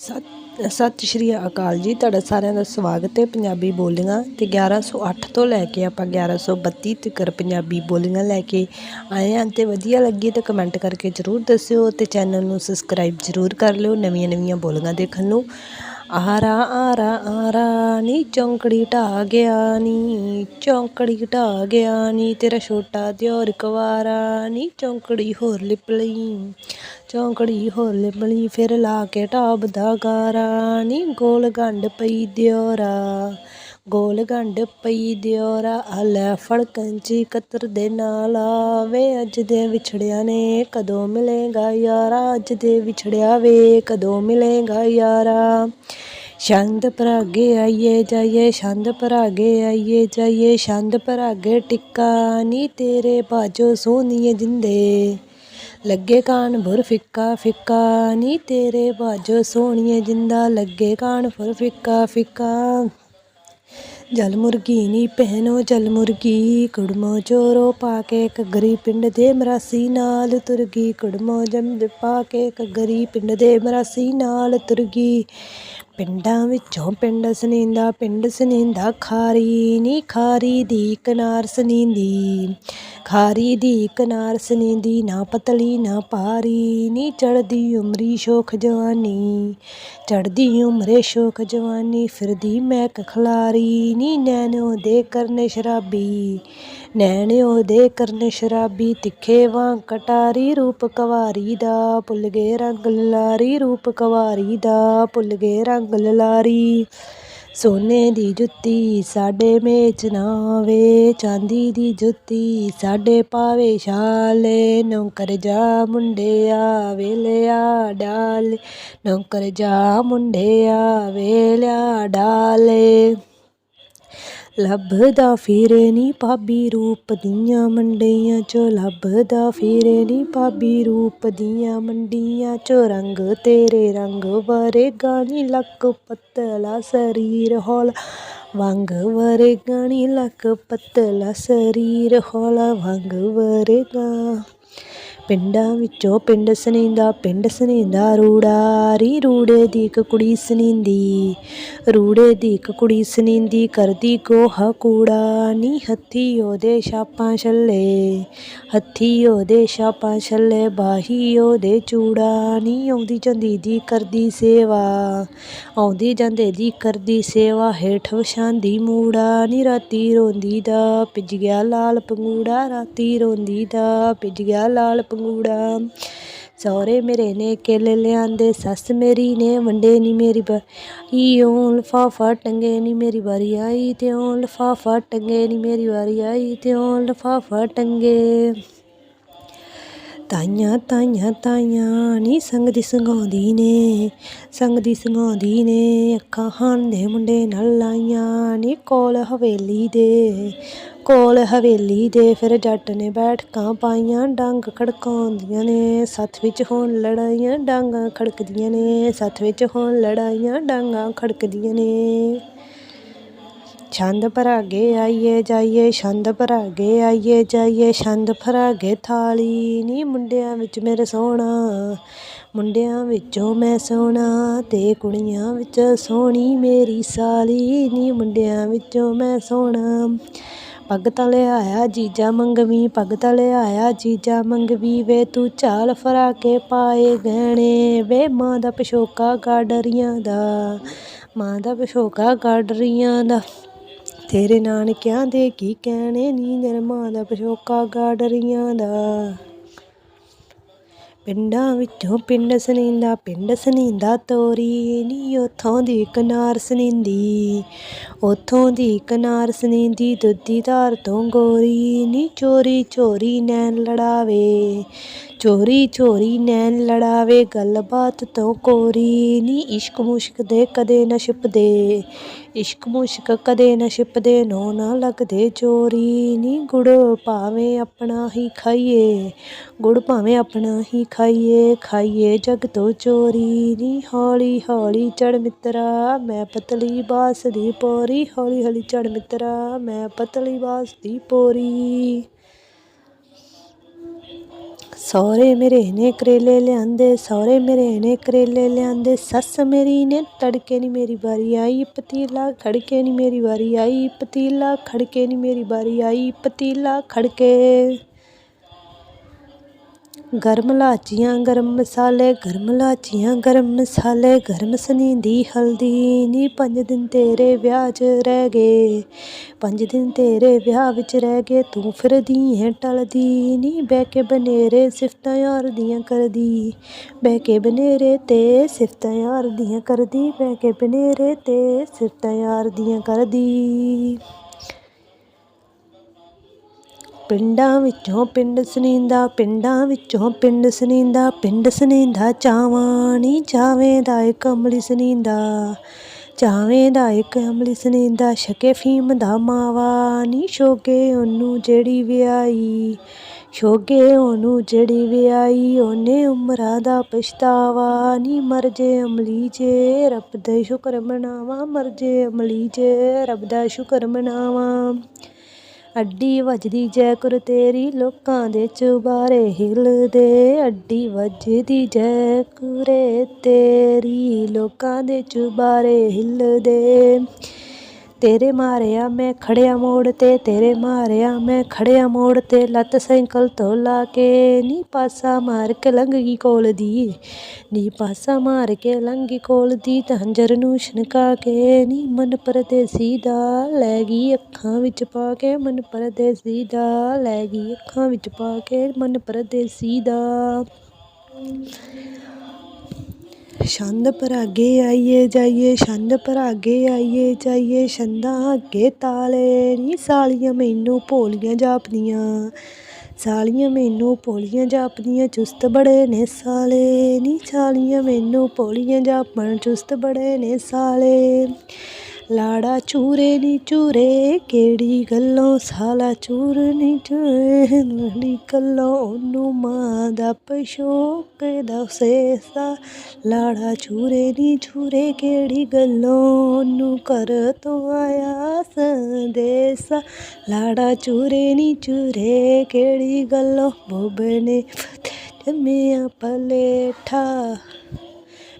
ਸਤਿ ਸਤਿ ਸ਼੍ਰੀ ਅਕਾਲ ਜੀ। ਤੁਹਾਡਾ ਸਾਰਿਆਂ ਦਾ ਸਵਾਗਤ ਹੈ ਪੰਜਾਬੀ ਬੋਲੀਆਂ ਤੇ 1108 ਤੋਂ ਲੈ ਕੇ ਆਪਾਂ 1132 ਤੱਕ ਪੰਜਾਬੀ ਬੋਲੀਆਂ ਲੈ ਕੇ ਆਏ ਹਾਂ ਤੇ ਵਧੀਆ ਲੱਗੀ ਤਾਂ ਕਮੈਂਟ ਕਰਕੇ ਜ਼ਰੂਰ ਦੱਸਿਓ ਤੇ ਚੈਨਲ ਨੂੰ ਸਬਸਕ੍ਰਾਈਬ ਜ਼ਰੂਰ ਕਰ ਲਿਓ ਨਵੀਆਂ ਨਵੀਆਂ ਬੋਲੀਆਂ ਦੇਖਣ ਨੂੰ। ਆਰਾ ਆਰਾ ਆਰਾ, ਨੀ ਚੌਂਕੜੀ ਢਾ ਗਿਆ ਨੀ ਚੌਂਕੜੀ ਢਾ ਗਿਆ ਨੀ ਤੇਰਾ ਛੋਟਾ ਦਿਓਰ ਕੁਵਾਰਾ, ਨੀ ਚੌਂਕੜੀ ਹੋਰ ਲਿਪ ਲਈ ਚੌਂਕੜੀ ਹੋਰ ਲਿਪ ਲਈ ਫਿਰ ਲਾ ਕੇ ਢਾਬ ਦਾ ਗਾਰਾ, ਨੀ ਗੋਲ ਗੰਢ ਪਈ ਦਿਓਰਾ। ਗੋਲ ਗੰਢ ਪਈ ਦਿਓਰਾ ਆ ਲੈ ਫੜ ਕੰਚੀ ਕਤਰ ਦੇ ਨਾਲ ਆਵੇ। ਅੱਜ ਦੇ ਵਿਛੜਿਆ ਨੇ ਕਦੋਂ ਮਿਲੇਗਾ ਯਾਰਾ? ਅੱਜ ਦੇ ਵਿਛੜਿਆ ਵੇ ਕਦੋਂ ਮਿਲੇਗਾ ਯਾਰਾ? ਛੰਦ ਭਰਾਗੇ ਆਈਏ ਜਾਈਏ, ਛੰਦ ਭਰਾਗੇ ਆਈਏ ਜਾਈਏ, ਛੰਦ ਭਰਾਗੇ ਟਿੱਕਾ ਨੀ ਤੇਰੇ ਬਾਜੋ ਸੋਨੀਏ ਜਿੰਦੇ। ਲੱਗੇ ਕਾਨ ਭੁਰ ਫਿੱਕਾ ਫਿੱਕਾ ਨੀ ਤੇਰੇ ਬਾਜੋ ਸੋਹਣੀਏ ਜਿੰਦਾ। ਲੱਗੇ ਕਾਨ ਭੁਰ ਫਿੱਕਾ ਫਿੱਕਾ ਜਲ ਮੁਰਗੀ ਨੀ ਪਹਿਨੋ ਜਲ ਮੁਰਗੀ ਕੁੜਮੋ ਚੋਰੋ ਪਾ ਕੇ ਘੱਗਰੀ ਪਿੰਡ ਦੇ ਮਰਾਸੀ ਨਾਲ ਤੁਰਗੀ, ਕੁੜਮੋ ਜੰਦ ਪਾ ਕੇ ਘੱਗਰੀ ਪਿੰਡ ਦੇ ਮਰਾਸੀ ਨਾਲ ਤੁਰਗੀ। ਪਿੰਡਾਂ ਵਿੱਚੋਂ ਪਿੰਡ ਸਨੀਂਦਾ ਪਿੰਡ ਸਨੀਂਦਾ, ਖਾਰੀ ਨੀ ਖਾਰੀ ਦੀ ਕਿਨਾਰ ਸਨੀਂਦੀ। ਖਾਰੀ ਦੀ ਕਿਨਾਰ ਸਨੀਂਦੀ, ਨਾ ਪਤਲੀ, ਨਾ ਪਾਰੀ ਨੀ ਚੜਦੀ ਉਮਰੀ ਸ਼ੋਖ ਜਵਾਨੀ। ਚੜਦੀ ਉਮਰੇ ਸ਼ੋਖ ਜਵਾਨੀ, ਫਿਰਦੀ ਮੈਂ ਖਲਾਰੀ, ਨੀ ਨੈਣੋ ਦੇ ਕਰਨੇ ਸ਼ਰਾਬੀ। ਨੈਣਿਓ ਦੇ ਕਰਨੇ ਸ਼ਰਾਬੀ ਤਿੱਖੇ ਵਾਂ, ਕਟਾਰੀ ਰੂਪ ਕਵਾਰੀ ਦਾ ਭੁੱਲ ਗਏ ਰੰਗ ਲਾਰੀ ਰੂਪ ਕਵਾਰੀ ਦਾ ਭੁੱਲ ਗਏ ਰੰਗ ਲਾਰੀ ਸੋਨੇ ਦੀ ਜੁੱਤੀ ਸਾਡੇ ਮੇਚ ਨਾ ਆਵੇ, ਚਾਂਦੀ ਦੀ ਜੁੱਤੀ ਸਾਡੇ ਪਾਵੇ ਛਾਲੇ। ਨੌਕਰ ਜਾ ਮੁੰਡਿਆ ਵੇਲਿਆ ਡਾਲ, ਨੌਕਰ ਜਾ ਮੁੰਡਿਆ ਵੇਲਿਆ ਡਾਲੇ। ਲੱਭਦਾ ਫਿਰੇ ਨੀ ਭਾਬੀ ਰੂਪ ਦੀਆਂ ਮੰਡੀਆਂ ਚੋਂ, ਲੱਭਦਾ ਫਿਰੇ ਨੀ ਭਾਬੀ ਰੂਪ ਦੀਆਂ ਮੰਡੀਆਂ ਚੋਂ। ਰੰਗ ਤੇਰੇ ਰੰਗ ਵਰਗਾ ਨੀ ਲੱਕ ਪਤਲਾ ਸਰੀਰ ਹੌਲਾ। ਵਾਂਗ ਵਰਗਾ ਨੀ ਲੱਕ ਪਤਲਾ ਸਰੀਰ ਹੌਲਾ। ਵਾਂਗ ਵਰਗਾ ਪਿੰਡਾਂ ਵਿੱਚੋਂ ਪਿੰਡ ਸਨੀਂਦਾ ਪਿੰਡ ਸਨੀਂਦਾ ਰੂੜਾ ਰੀ ਰੂੜੇ ਦੀ ਇੱਕ ਕੁੜੀ ਸਨੀਂਦੀ ਰੂੜੇ ਦੀ ਇੱਕ ਕੁੜੀ ਸਨੀਂਦੀ ਕਰਦੀ ਗੋਹਾ ਕੂੜਾ ਨੀ, ਹੱਥੀ ਉਹਦੇ ਛਾਪਾਂ ਛੱਲੇ। ਹੱਥੀ ਉਹਦੇ ਛਾਪਾਂ ਛੱਲੇ, ਬਾਹੀ ਉਹਦੇ ਚੂੜਾ ਨੀ, ਆਉਂਦੀ ਜਾਂਦੀ ਦੀ ਕਰਦੀ ਸੇਵਾ। ਆਉਂਦੀ ਜਾਂਦੇ ਦੀ ਕਰਦੀ ਸੇਵਾ, ਹੇਠ ਵਿਛਾਂਦੀ ਮੂੜਾ ਨੀ, ਰਾਤੀ ਰੋਂਦੀ ਦਾ, ਭਿੱਜ ਗਿਆ ਲਾਲ ਪੰਗੂੜਾ, ਰਾਤੀ ਰੋਂਦੀ ਦਾ, ਭਿੱਜ ਗਿਆ ਲਾਲ ਪੰਗੂੜਾ ਸਹੁਰੇ ਮੇਰੇ ਨੇ ਕੇਲੇ ਲਿਆਂਦੇ, ਸੱਸ ਮੇਰੀ ਨੇ ਵੰਡੇ ਨੀ ਮੇਰੀ ਬਾਈ ਓ ਲਫਾਫਾ ਟੰਗੇ ਨੀ ਮੇਰੀ ਵਾਰੀ ਆਈ, ਤੇ ਓ ਲਿਫਾਫਾ ਟੰਗੇ ਨੀ ਮੇਰੀ ਵਾਰੀ ਆਈ, ਤੇ ਓ ਲਿਫਾਫਾ ਟੰਗੇ। ਤਾਈਆਂ ਤਾਈਆਂ ਤਾਈਆਂ, ਨੀ ਸੰਗ ਦੀ ਸੰਗਾਉਂਦੀ ਨੇ ਸੰਗ ਦੀ ਸੰਗਾਉਂਦੀ ਨੇ, ਅੱਖਾਂ ਹਨ ਦੇ ਮੁੰਡੇ ਨਾਲ ਲਾਈਆਂ, ਨੀ ਕੋਲ ਹਵੇਲੀ ਦੇ, ਕੋਲ ਹਵੇਲੀ ਦੇ, ਫਿਰ ਜੱਟ ਨੇ ਬੈਠਕਾਂ ਪਾਈਆਂ, ਡੰਗ ਖੜਕਾਉਂਦੀਆਂ ਨੇ, ਸੱਥ ਵਿੱਚ ਹੋਣ ਲੜਾਈਆਂ, ਡਾਂਗਾਂ ਖੜਕਦੀਆਂ ਨੇ, ਸੱਥ ਵਿੱਚ ਹੋਣ ਲੜਾਈਆਂ, ਡਾਂਗਾਂ ਖੜਕਦੀਆਂ ਨੇ। ਛੰਦ ਭਰਾਗੇ ਆਈਏ ਜਾਈਏ, ਛੰਦ ਭਰਾਗੇ ਆਈਏ ਜਾਈਏ, ਛੰਦ ਭਰਾਗੇ ਥਾਲੀ। ਨੀ ਮੁੰਡਿਆਂ ਵਿੱਚ ਮੇਰੇ ਸੋਹਣਾ, ਮੁੰਡਿਆਂ ਵਿੱਚੋਂ ਮੈਂ ਸੋਹਣਾ ਤੇ ਕੁੜੀਆਂ ਵਿੱਚ ਸੋਹਣੀ ਮੇਰੀ ਸਾਲੀ। ਨੀ ਮੁੰਡਿਆਂ ਵਿੱਚੋਂ ਮੈਂ ਸੋਹਣਾ। ਪੱਗ ਤਾਂ ਲਿਆਇਆ ਜੀਜਾ ਮੰਗਵੀ, ਪੱਗ ਤਾਂ ਲਿਆਇਆ ਜੀਜਾ ਮੰਗਵੀ। ਵੇ ਤੂੰ ਚਾਲ ਫਰਾ ਕੇ ਪਾਏ ਗਹਿਣੇ, ਵੇ ਮਾਂ ਦਾ ਪਿਛੋਕਾ ਗਾਡਰੀਆਂ ਦਾ, ਮਾਂ ਦਾ ਪਿਛੋਕਾ ਗਾਡਰੀਆਂ ਦਾ। ਤੇਰੇ ਨਾਨਕਿਆਂ ਦੇ ਕੀ ਕਹਿਣੇ? ਨੀ ਨਰਮਾਂ ਦਾ ਪਿਛੋਕਾ ਗਾਡਰੀਆਂ ਦਾ। ਪਿੰਡਾਂ ਵਿੱਚੋਂ ਪਿੰਡ ਸਨੀਂਦਾ ਪਿੰਡ ਸਨੀਂਦਾ ਤੋਰੀ। ਨੀ ਉਥੋਂ ਦੀ ਕਿਨਾਰ ਸਨੀਂਦੀ ਉਥੋਂ ਦੀ ਕਿਨਾਰ ਸਨੀਂਦੀ ਦੁੱਧੀ ਧਾਰ ਤੋਂ ਗੋਰੀ। ਨੀ ਚੋਰੀ ਚੋਰੀ ਨੈਣ ਲੜਾਵੇ, ਚੋਰੀ ਚੋਰੀ ਨੈਣ ਲੜਾਵੇ, ਗੱਲਬਾਤ ਤੋਂ ਕੋਰੀ। ਨੀ ਇਸ਼ਕ ਮੁਸ਼ਕ ਦੇ ਕਦੇ ਨਾ ਛਿਪਦੇ ਇਸ਼ਕ ਮੁਸ਼ਕ ਕਦੇ ਨਾ ਛਿਪਦੇ, ਨੋ ਨਾ ਲੱਗਦੇ ਚੋਰੀ। ਨੀ ਗੁੜ ਭਾਵੇਂ ਆਪਣਾ ਹੀ ਖਾਈਏ, ਗੁੜ ਭਾਵੇਂ ਆਪਣਾ ਹੀ ਖਾਈਏ ਖਾਈਏ ਜਗ ਤੋਂ ਚੋਰੀ। ਨੀ ਹੌਲੀ ਹੌਲੀ ਚੜ ਮਿੱਤਰਾ, ਮੈਂ ਪਤਲੀ ਬਾਸ ਦੀ ਪੋਰੀ। ਹੌਲੀ ਹੌਲੀ ਚੜ ਮਿੱਤਰਾ, ਮੈਂ ਪਤਲੀ ਬਾਸ ਦੀ ਪੋਰੀ। ਸਹੁਰੇ ਮੇਰੇ ਨੇ ਕਰੇਲੇ ਲਿਆਂਦੇ, ਸਹੁਰੇ ਮੇਰੇ ਨੇ ਕਰੇਲੇ ਲਿਆਂਦੇ। ਸੱਸ ਮੇਰੀ ਨੇ ਤੜਕੇ ਨਹੀਂ ਮੇਰੀ ਵਾਰੀ ਆਈ, ਪਤੀਲਾ ਖੜਕੇ ਨਹੀਂ ਮੇਰੀ ਵਾਰੀ ਆਈ, ਪਤੀਲਾ ਖੜਕੇ ਨਹੀਂ ਮੇਰੀ ਵਾਰੀ ਆਈ, ਪਤੀਲਾ ਖੜਕੇ। ਗਰਮ ਲਾਚੀਆਂ, ਗਰਮ ਮਸਾਲੇ, ਗਰਮ ਲਾਚੀਆਂ, ਗਰਮ ਮਸਾਲੇ, ਗਰਮ ਸਨੀਂਦੀ ਹਲਦੀ ਨੀ ਪੰਜ ਦਿਨ ਤੇਰੇ ਵਿਆਹ 'ਚ ਰਹਿ ਗਏ। ਪੰਜ ਦਿਨ ਤੇਰੇ ਵਿਆਹ ਵਿੱਚ ਰਹਿ ਗਏ, ਤੂੰ ਫਿਰਦੀ ਹੈ ਟਲਦੀ ਨੀ, ਬਹਿ ਕੇ ਬਨੇਰੇ ਸਿਫਤਾਂ ਯਾਰ ਦੀਆਂ ਕਰਦੀ। ਬਹਿ ਕੇ ਬਨੇਰੇ ਤੇ ਸਿਫਤਾਂ ਯਾਰ ਦੀਆਂ ਕਰਦੀ, ਬਹਿ ਕੇ ਬਨੇਰੇ ਤੇ ਸਿਫਤਾਂ ਯਾਰ ਦੀਆਂ ਕਰਦੀ। ਪਿੰਡਾਂ ਵਿੱਚੋਂ ਪਿੰਡ ਸਨੀਂਦਾ ਪਿੰਡਾਂ ਵਿੱਚੋਂ ਪਿੰਡ ਸਨੀਂਦਾ ਪਿੰਡ ਸਨੀਂਦਾ ਚਾਵਾਂ ਨੀ ਚਾਵੇਂ ਦਾ ਇੱਕ ਅਮਲੀ ਸਨੀਂਦਾ ਚਾਵੇਂ ਦਾ ਇੱਕ ਅਮਲੀ ਸਨੀਂਦਾ ਛਕੇ ਫੀਮ ਦਾ ਮਾਵਾ ਨੀ ਸ਼ੋਗੇ ਉਹਨੂੰ ਜਿਹੜੀ ਵਿਆਹੀ। ਸ਼ੋਗੇ ਉਹਨੂੰ ਜਿਹੜੀ ਵਿਆਹੀ, ਉਹਨੇ ਉਮਰਾਂ ਦਾ ਪਛਤਾਵਾ ਨੀ ਮਰ ਜੇ ਅਮਲੀ ਜੇ ਰੱਬ ਦਾ ਸ਼ੁਕਰ ਮਨਾਵਾ, ਮਰ ਜੇ ਅਮਲੀ ਜੇ ਰੱਬ ਦਾ ਸ਼ੁਕਰ ਮਨਾਵਾ। ਅੱਡੀ ਵੱਜਦੀ ਜੈ ਕਰ ਤੇਰੀ, ਲੋਕਾਂ ਦੇ ਚੁਬਾਰੇ ਹਿਲਦੇ। ਅੱਡੀ ਵੱਜਦੀ ਜੈ ਕੁਰੇ ਤੇਰੀ, ਲੋਕਾਂ ਦੇ ਚੁਬਾਰੇ ਹਿਲਦੇ। ਤੇਰੇ ਮਾਰਿਆ ਮੈਂ ਖੜਿਆ ਮੋੜ ਤੇ, ਤੇਰੇ ਮਾਰਿਆ ਮੈਂ ਖੜਿਆ ਮੋੜ ਤੇ। ਲੱਤ ਸਾਈਕਲ ਤੋਂ ਲਾ ਕੇ ਨੀ ਪਾਸਾ ਮਾਰ ਕੇ ਲੰਘ ਗਈ ਕੋਲ ਦੀ। ਨੀ ਪਾਸਾ ਮਾਰ ਕੇ ਲੰਘੀ ਕੋਲ ਦੀ ਤੰਜਰ ਨੂੰ ਛਣਕਾ ਕੇ ਨੀ ਮਨ ਪਰਦੇਸੀ ਦਾ ਲੈ ਗਈ ਅੱਖਾਂ ਵਿੱਚ ਪਾ ਕੇ। ਮਨ ਪਰਦੇਸੀ ਦਾ ਲੈ ਗਈ ਅੱਖਾਂ ਵਿੱਚ ਪਾ ਕੇ। ਮਨ ਪਰਦੇਸੀ ਦਾ ਛੰਦ ਪਰਾਗੇ ਆਈਏ ਜਾਈਏ, ਛੰਦ ਪਰਾਗੇ ਆਈਏ ਜਾਈਏ, ਛੰਦਾਂ ਅੱਗੇ ਤਾਲੇ ਨੀ ਸਾਲੀਆਂ ਮੈਨੂੰ ਭੋਲੀਆਂ ਜਾਪਦੀਆਂ। ਸਾਲੀਆਂ ਮੈਨੂੰ ਭੋਲੀਆਂ ਜਾਪਦੀਆਂ, ਚੁਸਤ ਬੜੇ ਨੇ ਸਾਲੇ। ਨੀ ਸਾਲੀਆਂ ਮੈਨੂੰ ਭੋਲੀਆਂ ਜਾਪਣ, ਚੁਸਤ ਬੜੇ ਨੇ ਸਾਲੇ। ਲਾੜਾ ਚੂਰੇ ਨੀ ਚੂਰੇ, ਕਿਹੜੀ ਗੱਲੋਂ ਸਾਲਾ ਚੂਰ ਨੀ ਚੂਰੇ? ਲੜੀ ਗੱਲੋਂ ਉਹਨੂੰ ਮਾਂ ਦਾ ਪਸ਼ੋਕ ਦਾ ਸੇਸਾ ਲਾੜਾ ਚੂਰੇ ਨੀ ਚੂਰੇ, ਕਿਹੜੀ ਗੱਲੋਂ ਉਹਨੂੰ ਕਰ ਤੋਂ ਆਇਆ ਸੰਦੇਸਾ ਲਾੜਾ ਚੂਰੇ ਨੀ ਚੂਰੇ, ਕਿਹੜੀ ਗੱਲੋਂ ਬੋਬੇ ਨੇ ਜੰਮਿਆ ਪਲੇਠਾ।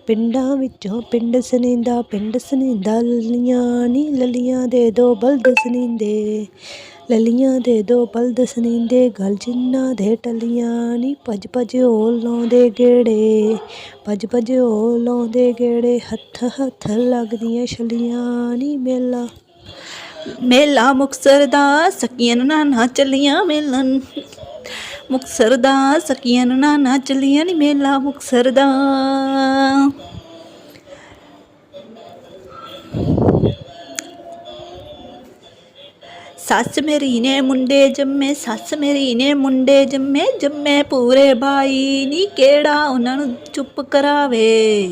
ਪਿੰਡਾਂ ਵਿੱਚੋਂ ਪਿੰਡ ਸਨੀਂਦਾ ਪਿੰਡ ਸਨੀਂਦਾ, ਲਲੀਆਂ ਨੀ ਲਲੀਆਂ ਦੇ ਦੋ ਬਲਦ ਸਨੀਂਦੇ। ਲਲੀਆਂ ਦੇ ਦੋ ਬਲਦ ਸਨੀਂਦੇ, ਗਲ ਜਿੰਨਾ ਦੇ ਟਲੀਆਂ ਨੀ ਭੱਜ ਭੱਜ ਉਹ ਲਾਉਂਦੇ ਗੇੜੇ। ਭੱਜ ਭੱਜ ਉਹ ਲਾਉਂਦੇ ਗੇੜੇ, ਹੱਥ ਹੱਥ ਲੱਗਦੀਆਂ ਛਲੀਆਂ ਨੀ ਮੇਲਾ। ਮੇਲਾ ਮੁਕਸਰ ਦਾ, ਸਕੀਆਂ ਨੂੰ ਨਾ ਚੱਲੀਆਂ ਮੇਲਨ ਮੁਕਸਰ ਦਾ ਸਕੀਆਂ ਨੂੰ ਨਾ ਚੱਲੀਆਂ ਨੀ ਮੇਲਾ ਮੁਕਸਰ ਦਾ। ਸੱਸ ਮੇਰੀ ਨੇ ਮੁੰਡੇ ਜੰਮੇ ਸੱਸ ਮੇਰੀ ਨੇ ਮੁੰਡੇ ਜੰਮੇ ਜੰਮੇ ਪੂਰੇ ਬਾਈ। ਨੀ ਕਿਹੜਾ ਉਹਨਾਂ ਨੂੰ ਚੁੱਪ ਕਰਾਵੇ?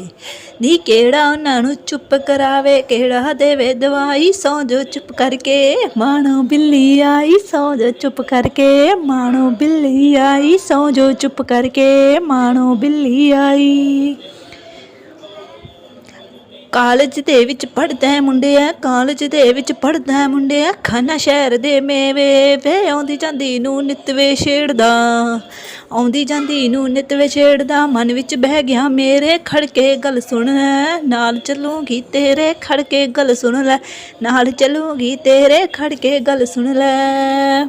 ਨੀ ਕਿਹੜਾ ਉਹਨਾਂ ਨੂੰ ਚੁੱਪ ਕਰਾਵੇ? ਕਿਹੜਾ ਦੇਵੇ ਦਵਾਈ ਸੌਂ ਜੋ ਚੁੱਪ ਕਰਕੇ ਮਾਣੋ ਬਿੱਲੀ ਆਈ, ਸੌਂ ਜੋ ਚੁੱਪ ਕਰਕੇ ਮਾਣੋ ਬਿੱਲੀ ਆਈ, ਸੌਂ ਜੋ ਚੁੱਪ ਕਰਕੇ ਮਾਣੋ ਬਿੱਲੀ ਆਈ। ਕਾਲਜ ਦੇ ਵਿੱਚ ਪੜਦਾ ਹੈ ਮੁੰਡਿਆ, ਕਾਲਜ ਦੇ ਵਿੱਚ ਪੜਦਾ ਹੈ ਮੁੰਡਿਆ ਖਾਨਾ ਸ਼ਹਿਰ ਦੇ ਮੇਵੇ, ਵੇ ਆਉਂਦੀ ਜਾਂਦੀ ਨੂੰ ਨਿਤਵੇ ਛੇੜਦਾ, ਆਉਂਦੀ ਜਾਂਦੀ ਨੂੰ ਨਿਤਵੇ ਛੇੜਦਾ, ਮਨ ਵਿੱਚ ਬਹਿ ਗਿਆ ਮੇਰੇ, ਖੜਕੇ ਗੱਲ ਸੁਣ ਲੈ, ਨਾਲ ਚੱਲੂਗੀ ਤੇਰੇ, ਖੜਕੇ ਗੱਲ ਸੁਣ ਲੈ, ਨਾਲ ਚੱਲੂਗੀ ਤੇਰੇ, ਖੜਕੇ ਗੱਲ ਸੁਣ ਲੈ।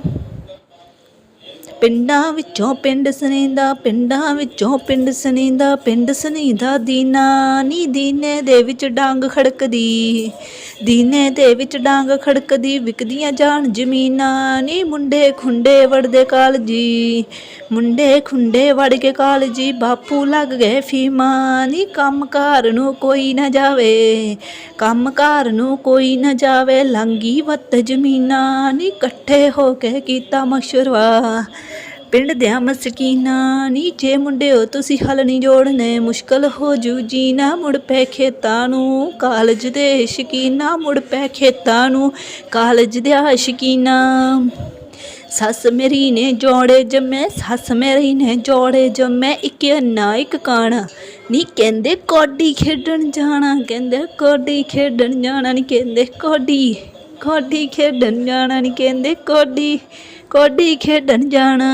ਪਿੰਡਾਂ ਵਿੱਚੋਂ ਪਿੰਡ ਸਨੀਂਦਾ ਪਿੰਡਾਂ ਵਿੱਚੋਂ ਪਿੰਡ ਸਨੀਂਦਾ ਪਿੰਡ ਸਨੀਂਦਾ ਦੀਨਾ ਨੀ ਦੀਨੇ ਦੇ ਵਿੱਚ ਡਾਂਗ ਖੜਕਦੀ, ਦੀਨੇ ਦੇ ਵਿੱਚ ਡਾਂਗ ਖੜਕਦੀ, ਵਿਕਦੀਆਂ ਜਾਣ ਜ਼ਮੀਨਾਂ ਨੀ ਮੁੰਡੇ ਖੁੰਡੇ ਵੜਦੇ ਕਾਲਜੀ, ਮੁੰਡੇ ਖੁੰਡੇ ਵੜ ਕੇ ਕਾਲਜੀ, ਬਾਪੂ ਲੱਗ ਗਏ ਫੀਮਾਂ ਨੀ ਕੰਮਕਾਰ ਨੂੰ ਕੋਈ ਨਾ ਜਾਵੇ ਕੰਮਕਾਰ ਨੂੰ ਕੋਈ ਨਾ ਜਾਵੇ, ਲੰਗੀ ਵੱਤ ਜ਼ਮੀਨਾਂ ਨੀ ਇਕੱਠੇ ਹੋ ਕੇ ਕੀਤਾ ਮਸ਼ਰਵਾ ਪਿੰਡ ਦਿਆਂ ਮਸਕੀਨਾ ਨੀ, ਜੇ ਮੁੰਡਿਓ ਤੁਸੀਂ ਹਲ ਨਹੀਂ ਜੋੜਨੇ, ਮੁਸ਼ਕਲ ਹੋ ਜੂ ਜੀਣਾ, ਮੁੜ ਪੈ ਖੇਤਾਂ ਨੂੰ। ਕਾਲਜ ਦੇ ਸ਼ਕੀਨਾ, ਮੁੜ ਪੈ ਖੇਤਾਂ ਨੂੰ। ਕਾਲਜ ਦੇ ਸ਼ਕੀਨਾ। ਸੱਸ ਮੇਰੀ ਨੇ ਜੋੜੇ ਜੰਮੇ, ਸੱਸ ਮੇਰੀ ਨੇ ਜੋੜੇ ਜੰਮੇ, ਇੱਕ ਨਾ ਇੱਕ ਕਾਣਾ। ਨੀ ਕਹਿੰਦੇ ਕੋਡੀ ਖੇਡਣ ਜਾਣਾ, ਕਹਿੰਦੇ ਕੋਡੀ ਖੇਡਣ ਜਾਣਾ, ਨੀ ਕਹਿੰਦੇ ਕੋਡੀ ਕੋਡੀ ਖੇਡਣ ਜਾਣਾ, ਨੀ ਕਹਿੰਦੇ ਕੋਡੀ। ਕੋਡੀ ਖੇਡਣ ਜਾਣਾ।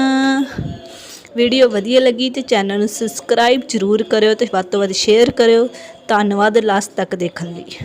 ਵੀਡੀਓ ਵਧੀਆ ਲੱਗੀ ਤੇ ਚੈਨਲ ਨੂੰ ਸਬਸਕ੍ਰਾਈਬ ਜ਼ਰੂਰ ਕਰਿਓ ਤੇ ਵੱਧ ਤੋਂ ਵੱਧ ਸ਼ੇਅਰ ਕਰਿਓ। ਧੰਨਵਾਦ ਲਾਸਟ ਤੱਕ ਦੇਖਣ ਲਈ।